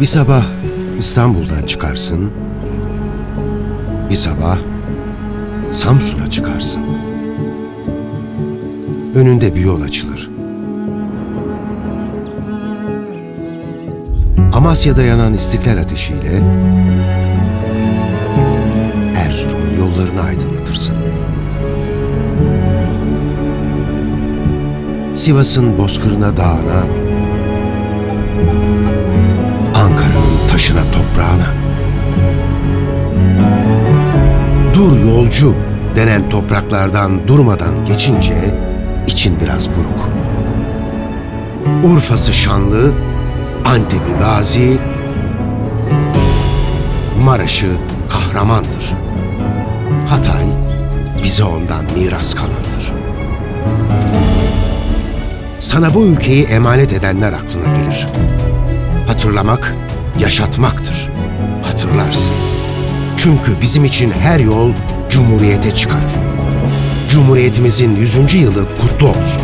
Bir sabah İstanbul'dan çıkarsın. Bir sabah Samsun'a çıkarsın. Önünde bir yol açılır. Amasya'da yanan istiklal ateşiyle Erzurum'un yollarını aydınlatırsın. Sivas'ın bozkırına dağına, Ankara'nın taşına toprağına. Dur yolcu denen topraklardan durmadan geçince için biraz buruk. Urfa'sı şanlı, Antep'i gazi, Maraş'ı kahramandır. Hatay bize ondan miras kalandır. Sana bu ülkeyi emanet edenler aklına gelir. Hatırlamak, yaşatmaktır. Hatırlarsın. Çünkü bizim için her yol Cumhuriyete çıkar. Cumhuriyetimizin 100. yılı kutlu olsun.